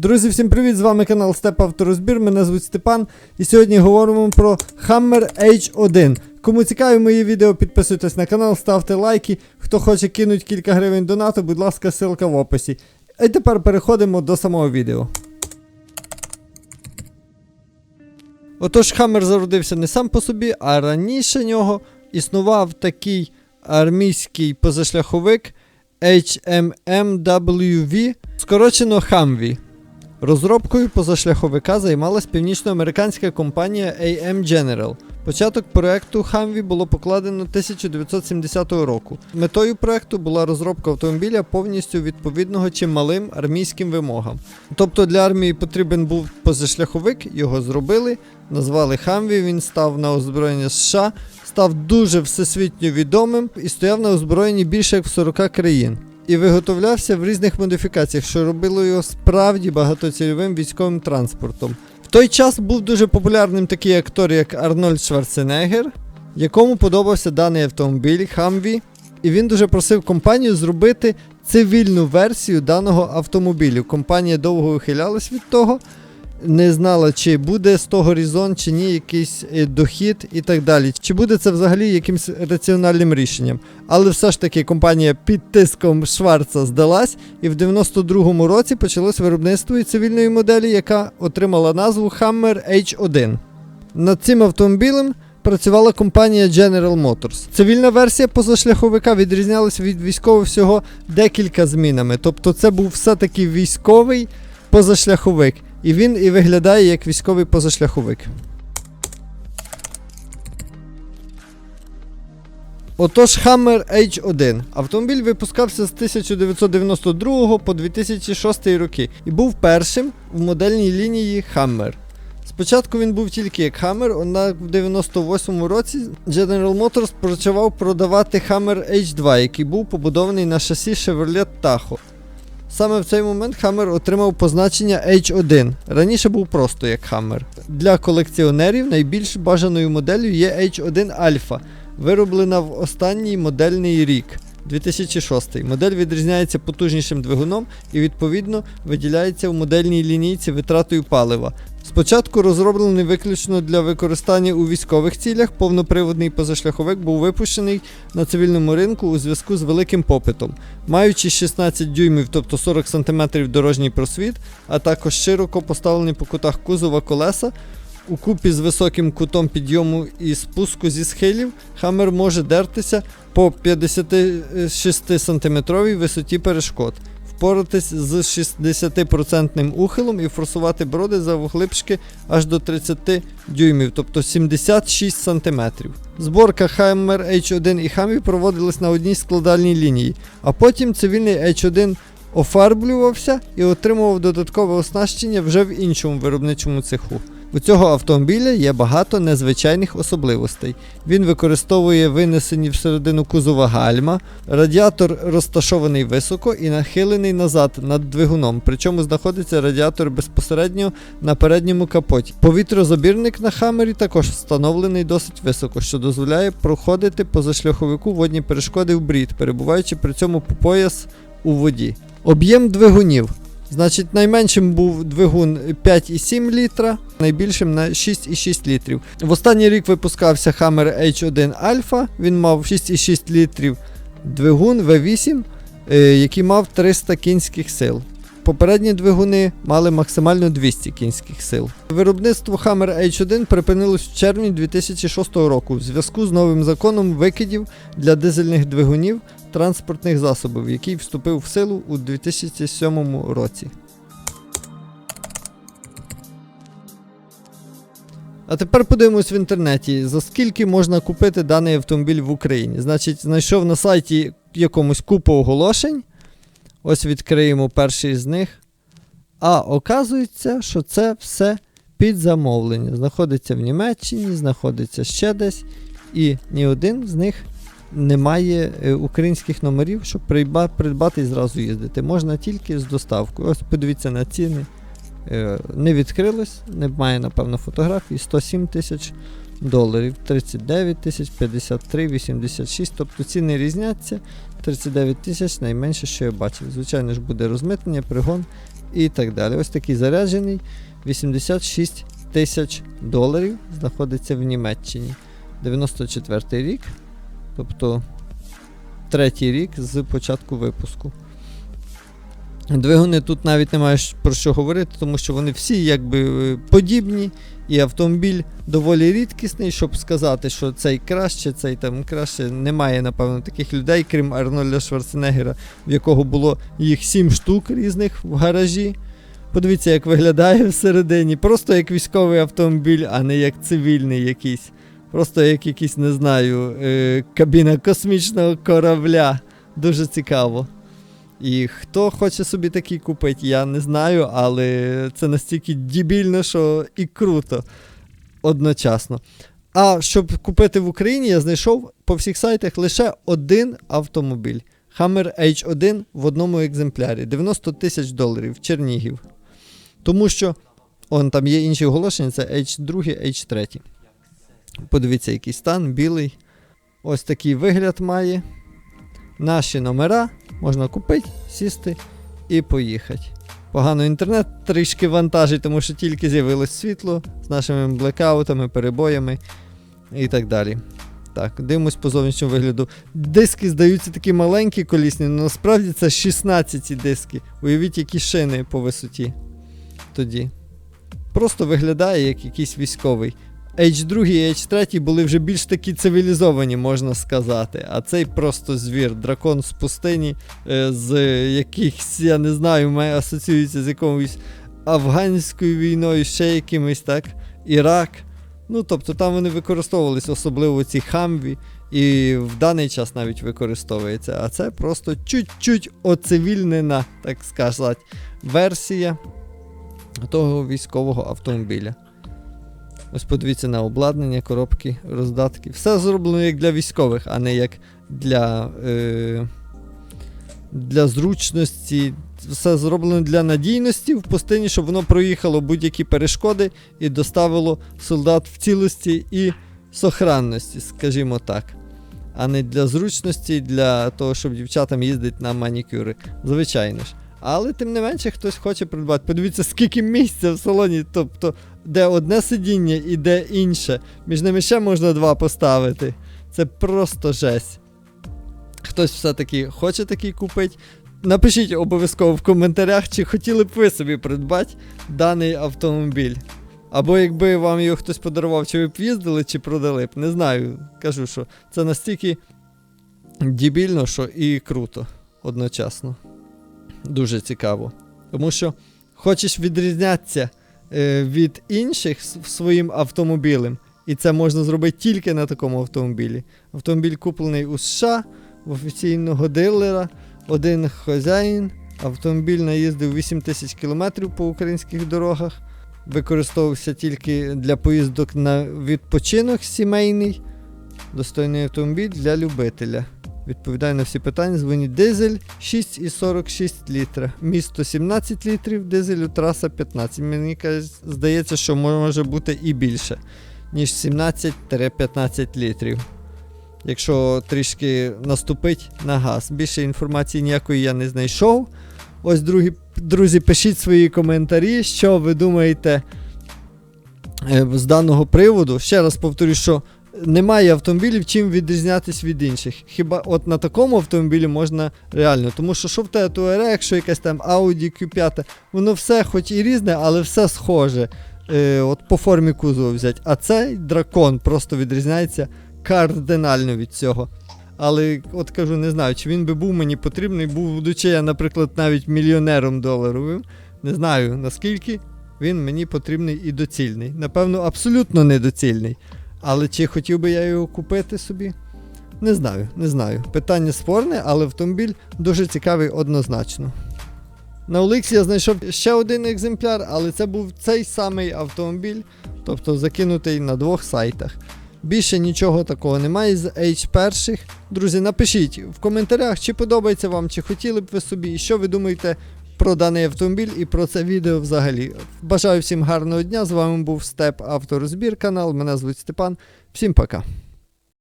Друзі, всім привіт! З вами канал Степ Авторозбір. Мене звуть Степан. І сьогодні говоримо про Hammer H1. Кому цікаві мої відео, підписуйтесь на канал, ставте лайки. Хто хоче кинуть кілька гривень донату, будь ласка, ссылка в описі. А тепер переходимо до самого відео. Отож, Хаммер зародився не сам по собі, а раніше нього існував такий армійський позашляховик HMMWV, скорочено Humvee. Розробкою позашляховика займалась північноамериканська компанія AM General. Початок проекту Humvee було покладено 1970 року. Метою проекту була розробка автомобіля повністю відповідного чималим армійським вимогам. Тобто для армії потрібен був позашляховик, його зробили, назвали Humvee, він став на озброєння США, став дуже всесвітньо відомим і стояв на озброєнні більше як в 40 країн. І виготовлявся в різних модифікаціях, що робило його справді багатоцільовим військовим транспортом. В той час був дуже популярним такий актор, як Арнольд Шварценеггер, якому подобався даний автомобіль Хамві, і він дуже просив компанію зробити цивільну версію даного автомобілю. Компанія довго ухилялась від того, не знала, чи буде з того різон, чи ні, якийсь е, дохід і так далі. Чи буде це взагалі якимось раціональним рішенням. Але все ж таки компанія під тиском Шварца здалась, і в 92-му році почалось виробництво і цивільної моделі, яка отримала назву Hammer H1. Над цим автомобілем працювала компанія General Motors. Цивільна версія позашляховика відрізнялася від військового всього декілька змінами. Тобто це був все-таки військовий позашляховик. І він і виглядає як військовий позашляховик. Отож, Hammer H1. Автомобіль випускався з 1992 по 2006 роки і був першим в модельній лінії Hammer. Спочатку він був тільки як Hammer, однак в 98 році General Motors почав продавати Hammer H2, який був побудований на шасі Chevrolet Tahoe. Саме в цей момент Хаммер отримав позначення H1. Раніше був просто як Хаммер. Для колекціонерів найбільш бажаною моделлю є H1 Alpha, вироблена в останній модельний рік. 2006. Модель відрізняється потужнішим двигуном і відповідно виділяється в модельній лінійці витратою палива. Спочатку розроблений виключно для використання у військових цілях, повноприводний позашляховик був випущений на цивільному ринку у зв'язку з великим попитом, маючи 16 дюймів, тобто 40 см дорожній просвіт, а також широко поставлені по кутах кузова колеса. У купі з високим кутом підйому і спуску зі схилів Хаммер може дертися по 56 см висоті перешкод, впоратись з 60% ухилом і форсувати броди завглибшки аж до 30 дюймів, тобто 76 см. Зборка Hammer H1 і Хамі проводилась на одній складальній лінії, а потім цивільний H1 офарблювався і отримував додаткове оснащення вже в іншому виробничому цеху. У цього автомобіля є багато незвичайних особливостей. Він використовує винесені всередину кузова гальма, радіатор розташований високо і нахилений назад над двигуном, причому знаходиться радіатор безпосередньо на передньому капоті. Повітрозабірник на хамері також встановлений досить високо, що дозволяє проходити позашляховику водні перешкоди в брід, перебуваючи при цьому по пояс у воді. Об'єм двигунів. Значить, найменшим був двигун 5,7 літра, найбільшим на 6,6 літрів. В останній рік випускався Hammer H1 Alpha, він мав 6,6 літрів двигун V8, е, який мав 300 кінських сил. Попередні двигуни мали максимально 200 кінських сил. Виробництво Hammer H1 припинилось в червні 2006 року в зв'язку з новим законом викидів для дизельних двигунів транспортних засобів, який вступив в силу у 2007 році. А тепер подивимось в інтернеті, за скільки можна купити даний автомобіль в Україні. Значить, знайшов на сайті якомусь купу оголошень. Ось відкриємо перший з них. А оказується, що це все під замовлення. Знаходиться в Німеччині, знаходиться ще десь. І ні один з них не має е, українських номерів, щоб придбати і зразу їздити. Можна тільки з доставкою. Ось подивіться на ціни. Е, Не відкрилось, немає, напевно, фотографій. 107 тисяч доларів, 39 тисяч, 53, 86. Тобто ціни різняться. 39 тисяч найменше, що я бачив. Звичайно ж буде розмитнення, пригон і так далі. Ось такий заряджений 86 тисяч доларів знаходиться в Німеччині. 94 рік, тобто третій рік з початку випуску. Двигуни тут навіть немає про що говорити, тому що вони всі якби е, подібні, і автомобіль доволі рідкісний, щоб сказати, що цей краще, цей там краще. Немає, напевно, таких людей, крім Арнольда Шварценеггера, в якого було їх 7 штук різних в гаражі. Подивіться, як виглядає всередині. Просто як військовий автомобіль, а не як цивільний якийсь. Просто як якийсь, не знаю, е, кабіна космічного корабля. Дуже цікаво. І хто хоче собі такий купити, я не знаю, але це настільки дібільно, що і круто одночасно. А щоб купити в Україні, я знайшов по всіх сайтах лише один автомобіль. Hammer H1 в одному екземплярі. 90 тисяч доларів, Чернігів. Тому що он там є інші оголошення, це H2, H3. Подивіться, який стан, білий. Ось такий вигляд має. Наші номера можна купити, сісти і поїхати. Погано інтернет трішки вантажить, тому що тільки з'явилось світло з нашими блекаутами, перебоями і так далі. Так, дивимось по зовнішньому вигляду. Диски здаються такі маленькі колісні, але насправді це 16 ці диски. Уявіть, які шини по висоті. Тоді. Просто виглядає як якийсь військовий. H2 і H3 були вже більш такі цивілізовані, можна сказати. А цей просто звір, дракон з пустині, е, з якихось, я не знаю, асоціюється з якоюсь афганською війною, ще якимось, так? Ірак. Ну, тобто там вони використовувались, особливо ці хамві, і в даний час навіть використовується. А це просто чуть-чуть оцивільнена, так сказати, версія того військового автомобіля. Ось подивіться на обладнання, коробки, роздатки. Все зроблено як для військових, а не як для, е, для зручності. Все зроблено для надійності в пустині, щоб воно проїхало будь-які перешкоди і доставило солдат в цілості і сохранності, скажімо так. А не для зручності, для того, щоб дівчатам їздити на манікюри. Звичайно ж. Але тим не менше хтось хоче придбати. Подивіться, скільки місця в салоні, тобто, де одне сидіння і де інше. Між ними ще можна два поставити. Це просто жесть. Хтось все-таки хоче такий купити. Напишіть обов'язково в коментарях, чи хотіли б ви собі придбати даний автомобіль. Або якби вам його хтось подарував, чи ви б їздили, чи продали б. Не знаю. Кажу, що це настільки дібільно, що і круто одночасно. Дуже цікаво. Тому що хочеш відрізнятися від інших своїм автомобілем, і це можна зробити тільки на такому автомобілі. Автомобіль куплений у США в офіційного дилера, один хазяїн. Автомобіль наїздив 8 тисяч кілометрів по українських дорогах. Використовувався тільки для поїздок на відпочинок сімейний. Достойний автомобіль для любителя. Відповідає на всі питання. Дзвоніть дизель 6,46 літра. Місто 17 літрів, дизелю траса 15. Мені здається, що може бути і більше, ніж 17-15 літрів. Якщо трішки наступить на газ. Більше інформації ніякої я не знайшов. Ось, другі, друзі, пишіть свої коментарі, що ви думаєте е, з даного приводу. Ще раз повторю, що немає автомобілів, чим відрізнятись від інших. Хіба от на такому автомобілі можна реально. Тому що що в тебе Touareg, що якась там Audi Q5, воно все хоч і різне, але все схоже. Е, от по формі кузова взяти. А цей дракон просто відрізняється кардинально від цього. Але от кажу, не знаю, чи він би був мені потрібний, був, будучи я, наприклад, навіть мільйонером доларовим. Не знаю наскільки він мені потрібний і доцільний. Напевно, абсолютно недоцільний. Але чи хотів би я його купити собі? Не знаю, не знаю. Питання спорне, але автомобіль дуже цікавий однозначно. На Оликсі я знайшов ще один екземпляр, але це був цей самий автомобіль, тобто закинутий на двох сайтах. Більше нічого такого немає з H1. Друзі, напишіть в коментарях, чи подобається вам, чи хотіли б ви собі, і що ви думаєте про даний автомобіль і про це відео взагалі. Бажаю всім гарного дня. З вами був Степ Авторозбір канал. Мене звуть Степан. Всім пока.